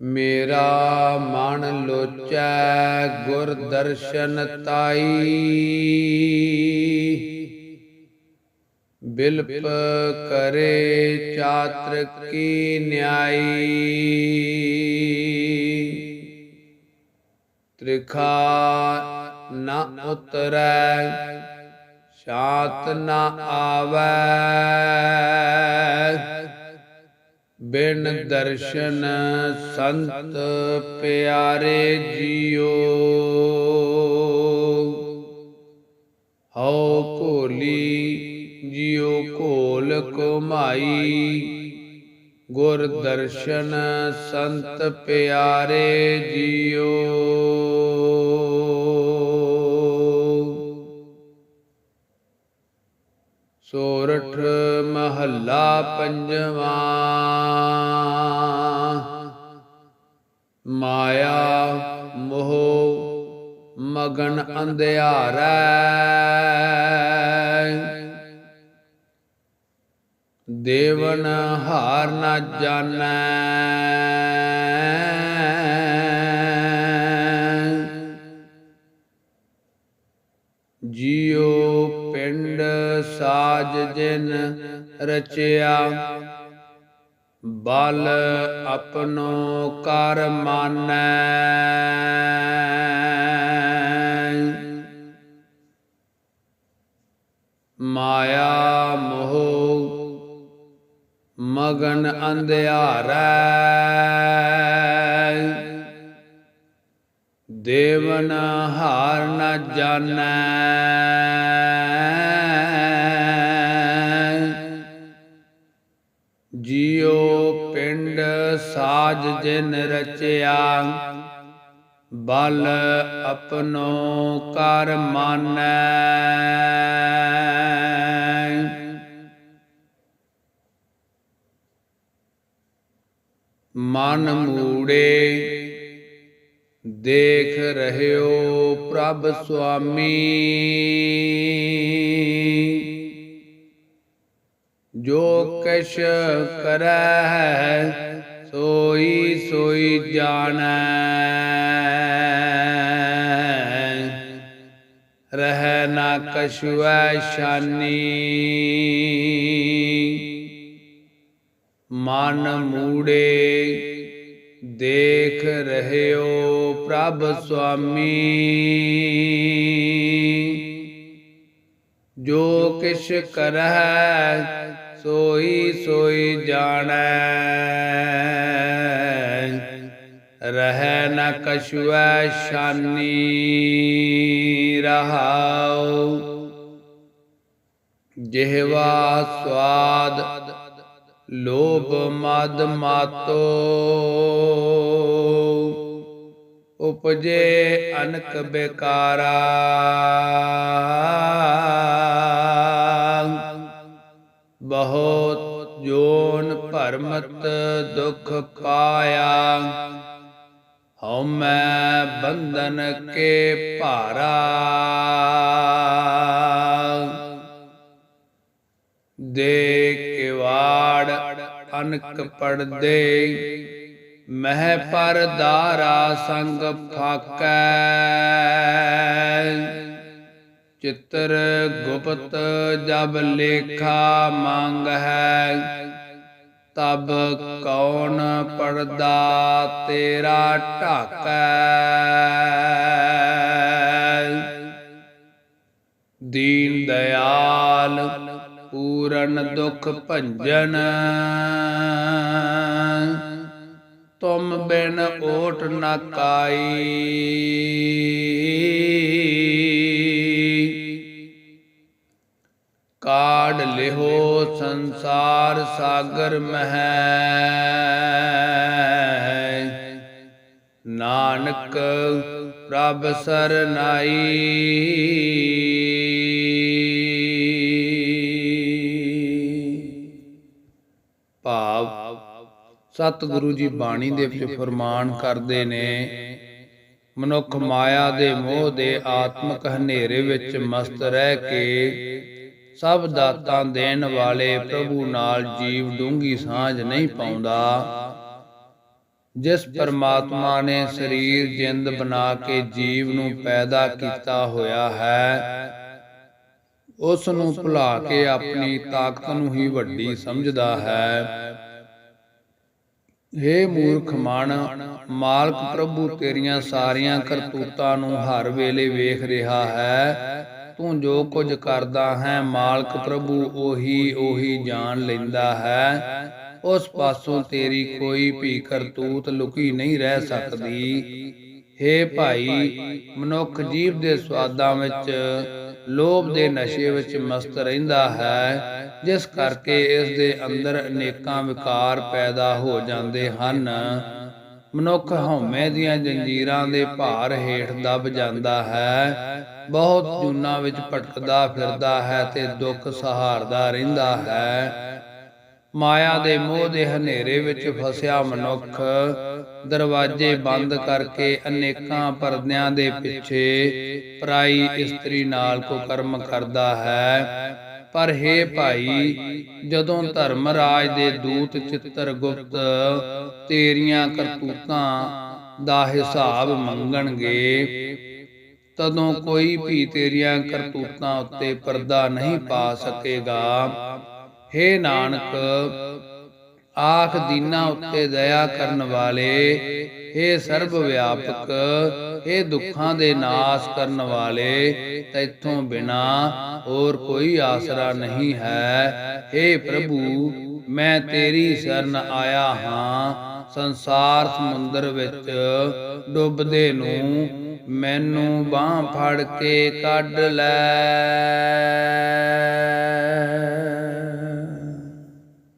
ਮੇਰਾ ਮਨ ਲੋਚੈ ਗੁਰ ਦਰਸ਼ਨ ਤਾਈ। ਬਿਲਪ ਕਰੇ ਚਾਤਰ ਕੀ ਨਿਆਈ। ਤ੍ਰਿਖਾ ਨਾ ਉਤਰੈ ਸ਼ਾਤ ਨਾ ਆਵੈ। ਬਿਨ ਦਰਸ਼ਨ ਸੰਤ ਪਿਆਰੇ ਜੀਓ। ਹਉ ਭੋਲੀ ਜੀਓ ਘੋਲ ਕੁਮਾਈ ਗੁਰ ਦਰਸ਼ਨ ਸੰਤ ਪਿਆਰੇ ਜੀਓ। ਸੋਰਠ ਮਹੱਲਾ ਪੰਜਵਾਂ। ਮਾਇਆ ਮੋਹ ਮਗਨ ਅੰਧਿਆਰੈ। ਦੇਵਨ ਹਾਰ ਨਾ ਜਾਣੈ। ਜੀਉ ਪਿੰਡ ਸਾਜ ਜਿਨ ਰਚਿਆ। ਬਲ ਆਪਣੋ ਕਰ ਮਾਨੈ। ਮਾਇਆ ਮੋਹ ਮਗਨ ਅੰਧਿਆਰੈ। ਦੇਵਨ ਹਾਰ ਨ ਜਾਣੈ। ਜੀਉ ਪਿੰਡ ਸਾਜ ਜਿਨ ਰਚਿਆ, ਬਲ ਆਪਣੋ ਕਰ ਮਾਨੈ। ਮਨ ਮੂੜੇ, ਦੇਖ ਰਹਿਓ ਪ੍ਰਭ ਸੁਆਮੀ। ਕਛ ਕਰੈ ਸੋਈ ਸੋਈ ਜਾਣੈ। ਰਹਿ ਨਾ ਕਛੁਐ ਸ਼ਾਨੀ। ਮਨ ਮੂੜੇ ਦੇਖ ਰਹਿਓ ਪ੍ਰਭ ਸੁਆਮੀ। ਜੋ ਕਿਛ ਕਰਹਿ ਸੋਈ ਸੋਈ ਜਾਣੈ। ਰਹਿ ਨ ਕਛੁਐ ਸ਼ਾਨੀ ਰਹਾਉ। ਜਿਹਵਾ ਸਵਾਦ ਲੋਭ ਮਦ ਮਾਤੋ। ਉਪਜੇ ਅਨਕ ਬੇਕਾਰਾ। ਬਹੁਤ ਜੋਨ ਭਰਮਤ ਦੁਖ ਪਾਇਆ। ਹਉ ਮੈਂ ਬੰਧਨ ਕੇ ਭਾਰਾ। ਦੇ ਕਿਵਾੜ ਅਨਕ ਪੜਦੇ। ਮਹਿ ਪਰਦਾਰਾ ਸੰਗ ਫਾਕੈ। ਚਿੱਤਰ ਗੁਪਤ ਜਬ ਲੇਖਾ ਮੰਗ ਹੈ, ਤਬ ਕੌਣ ਪਰਦਾ ਤੇਰਾ ਢਾਕੈ? ਦੀਨ ਦਇਆਲ ਪੂਰਨ ਦੁਖ ਭੰਜਨ, ਤੁਮ ਬਿਨ ਓਟ ਨ ਕਾਈ। ਸਾਗਰ ਮਹਿ। ਨਾਨਕ ਪ੍ਰਭ ਸਰਨਾਈ। ਭਾਵ ਸਤਿਗੁਰੂ ਜੀ ਬਾਣੀ ਦੇ ਵਿੱਚ ਫਰਮਾਨ ਕਰਦੇ ਨੇ, ਮਨੁੱਖ ਮਾਇਆ ਦੇ ਮੋਹ ਦੇ ਆਤਮਕ ਹਨੇਰੇ ਵਿੱਚ ਮਸਤ ਰਹਿ ਕੇ ਸਭ ਦਾਤਾਂ ਦੇਣ ਵਾਲੇ ਪ੍ਰਭੂ ਨਾਲ ਜੀਵ ਡੂੰਗੀ ਸਾਂਝ ਨਹੀਂ ਪਾਉਂਦਾ। ਜਿਸ ਪਰਮਾਤਮਾ ਨੇ ਸਰੀਰ ਜਿੰਦ ਬਣਾ ਕੇ ਜੀਵ ਨੂੰ ਪੈਦਾ ਕੀਤਾ ਹੋਇਆ ਹੈ। ਉਸ ਨੂੰ ਭੁਲਾ ਕੇ ਆਪਣੀ ਤਾਕਤ ਨੂੰ ਹੀ ਵੱਡੀ ਸਮਝਦਾ ਹੈ। ਹੇ। ਮੂਰਖ ਮਨ ਮਾਲਕ ਪ੍ਰਭੂ ਤੇਰੀਆਂ ਸਾਰੀਆਂ ਕਰਤੂਤਾਂ ਨੂੰ ਹਰ ਵੇਲੇ ਵੇਖ ਰਿਹਾ ਹੈ। ਤੂੰ ਜੋ ਕੁਝ ਕਰਦਾ ਹੈ, ਮਾਲਕ ਪ੍ਰਭੂ ਉਹੀ ਉਹੀ ਜਾਣ ਲੈਂਦਾ ਹੈ। ਉਸ ਪਾਸੋਂ ਤੇਰੀ ਕੋਈ ਵੀ ਕਰਤੂਤ ਲੁਕੀ ਨਹੀਂ ਰਹਿ ਸਕਦੀ। ਹੇ ਭਾਈ, ਮਨੁੱਖ ਜੀਵ ਦੇ ਸਵਾਦਾਂ ਵਿੱਚ, ਲੋਭ ਦੇ ਨਸ਼ੇ ਵਿੱਚ ਮਸਤ ਰਹਿੰਦਾ ਹੈ। ਜਿਸ ਕਰਕੇ ਇਸ ਦੇ ਅੰਦਰ ਅਨੇਕਾਂ ਵਿਕਾਰ ਪੈਦਾ ਹੋ ਜਾਂਦੇ ਹਨ। ਮਨੁੱਖ ਹਉਮੈ ਦੀਆਂ ਜੰਜੀਰਾਂ ਦੇ ਭਾਰ ਹੇਠ ਦਬ ਜਾਂਦਾ ਹੈ। ਬਹੁਤ ਜੂਨਾਂ ਵਿੱਚ ਭਟਕਦਾ ਫਿਰਦਾ ਹੈ ਤੇ ਦੁੱਖ ਸਹਾਰਦਾ ਰਹਿੰਦਾ ਹੈ। ਮਾਇਆ ਦੇ ਮੋਹ ਦੇ ਹਨੇਰੇ ਵਿੱਚ ਫਸਿਆ ਮਨੁੱਖ ਦਰਵਾਜ਼ੇ ਬੰਦ ਕਰਕੇ ਅਨੇਕਾਂ ਪਰਦਿਆਂ ਦੇ ਪਿੱਛੇ ਪਰਾਈ ਇਸਤਰੀ ਨਾਲ ਕੋ ਕਰਮ ਕਰਦਾ ਹੈ। ਪਰ ਹੇ ਭਾਈ, ਜਦੋਂ ਧਰਮ ਰਾਜ ਦੇ ਦੂਤ ਚਿੱਤਰ ਗੁਪਤ ਤੇਰੀਆਂ ਕਰਤੂਤਾਂ ਦਾ ਹਿਸਾਬ ਮੰਗਣਗੇ, ਤਦੋਂ ਕੋਈ ਵੀ ਤੇਰੀਆਂ ਕਰਤੂਤਾਂ ਉੱਤੇ ਪਰਦਾ ਨਹੀਂ ਪਾ ਸਕੇਗਾ। ਹੇ ਨਾਨਕ, ਆਖ ਦੀਨਾ ਉੱਤੇ ਦਇਆ ਕਰਨ ਵਾਲੇ, ਹੇ ਸਰਬ ਵਿਆਪਕ ਇਹ ਦੁੱਖਾਂ ਦੇ ਨਾਸ਼ ਕਰਨ ਵਾਲੇ ਤੈਥੋਂ ਬਿਨਾ ਹੋਰ ਕੋਈ ਆਸਰਾ ਨਹੀਂ ਹੈ। ਹੇ ਪ੍ਰਭੂ, ਮੈਂ ਤੇਰੀ ਸ਼ਰਨ ਆਇਆ ਹਾਂ। ਸੰਸਾਰ ਸਮੁੰਦਰ ਵਿੱਚ ਡੁੱਬਦੇ ਨੂੰ ਮੈਨੂੰ ਬਾਹ ਫੜ ਕੇ ਕੱਢ ਲੈ।